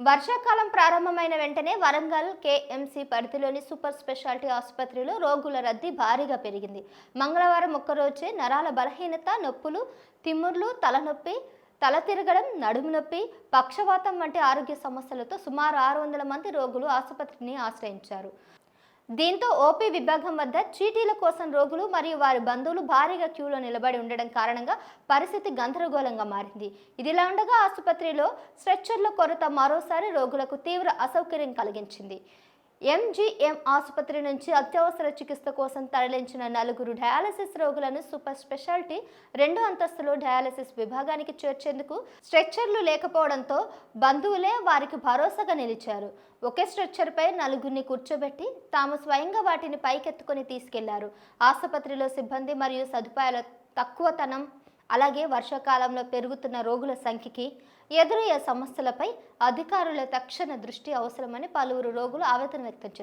వర్షాకాలం ప్రారంభమైన వెంటనే వరంగల్ కేఎంసీ పరిధిలోని సూపర్ స్పెషాలిటీ ఆసుపత్రిలో రోగుల రద్దీ భారీగా పెరిగింది. మంగళవారం ఒక్కరోజే నరాల బలహీనత నొప్పులు తిమ్ముర్లు తలనొప్పి తల తిరగడం నడుము నొప్పి పక్షవాతం వంటి ఆరోగ్య సమస్యలతో సుమారు ఆరు వందల మంది రోగులు ఆసుపత్రిని ఆశ్రయించారు. దీంతో ఓపీ విభాగం వద్ద చీటీల కోసం రోగులు మరియు వారి బంధువులు భారీగా క్యూలో నిలబడి ఉండడం కారణంగా పరిస్థితి గందరగోళంగా మారింది. ఇదిలా ఉండగా ఆసుపత్రిలో స్ట్రెచ్చర్ల కొరత మరోసారి రోగులకు తీవ్ర అసౌకర్యం కలిగించింది. ఎంజీఎం ఆసుపత్రి నుంచి అత్యవసర చికిత్స కోసం తరలించిన నలుగురు డయాలసిస్ రోగులను సూపర్ స్పెషాలిటీ రెండో అంతస్తులో డయాలసిస్ విభాగానికి చేర్చేందుకు స్ట్రెచ్చర్లు లేకపోవడంతో బంధువులే వారికి భరోసాగా నిలిచారు. ఒకే స్ట్రెచ్చర్పై నలుగురిని కూర్చోబెట్టి తాము స్వయంగా వాటిని పైకెత్తుకొని తీసుకెళ్ళారు. ఆసుపత్రిలో సిబ్బంది మరియు సదుపాయాల తక్కువతనం అలాగే వర్షాకాలంలో పెరుగుతున్న రోగుల సంఖ్యకి ఎదురయ్యే సమస్యలపై అధికారుల తక్షణ దృష్టి అవసరమని పలువురు రోగులు ఆవేదన వ్యక్తం చేస్తున్నారు.